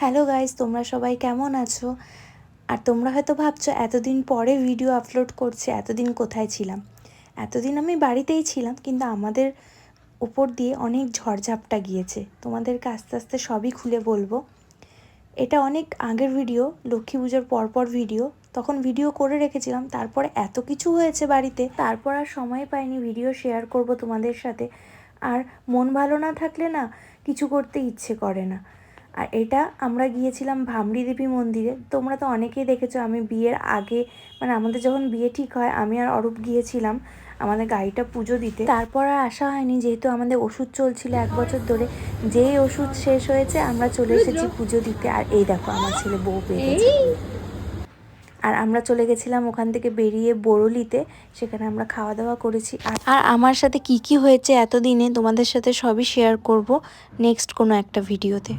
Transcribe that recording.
Hello guys তোমরা সবাই কেমন আছো? আর তোমরা হয়তো ভাবছ, এতদিন পরে ভিডিও আপলোড করছে, এতদিন কোথায় ছিলাম? এতদিন আমি বাড়িতেই ছিলাম, কিন্তু আমাদের উপর দিয়ে অনেক ঝড়ঝাপটা গিয়েছে। তোমাদেরকে আস্তে আস্তে সবই খুলে বলব। এটা অনেক আগের ভিডিও, লক্ষ্মী পুজোর পরপর ভিডিও। তখন ভিডিও করে রেখেছিলাম, তারপরে এত কিছু হয়েছে বাড়িতে, তারপর আর সময় পাইনি ভিডিও শেয়ার করব তোমাদের সাথে। আর মন ভালো না থাকলে না, কিছু করতে ইচ্ছে করে না। আর এটা আমরা গিয়েছিলাম ভামড়ি দেবী মন্দিরে। তোমরা তো অনেকেই দেখেছ আমি বিয়ের আগে মানে আমাদের যখন বিয়ে ঠিক হয় আমি আর অরূপ গিয়েছিলাম আমাদের গাড়িটা পুজো দিতে। তারপর আর আসা হয়নি যেহেতু আমাদের ওষুধ চলছিল এক বছর ধরে। যেই ওষুধ শেষ হয়েছে আমরা চলে এসেছি পুজো দিতে। আর এই দেখো আমার ছেলে বউ পেয়ে আর আমরা চলে গেছিলাম ওখান থেকে বেরিয়ে বরলিতে সেখানে আমরা খাওয়া দাওয়া করেছি। আর আর আমার সাথে কি কি হয়েছে এতদিনে তোমাদের সাথে সবই শেয়ার করব নেক্সট কোনো একটা ভিডিওতে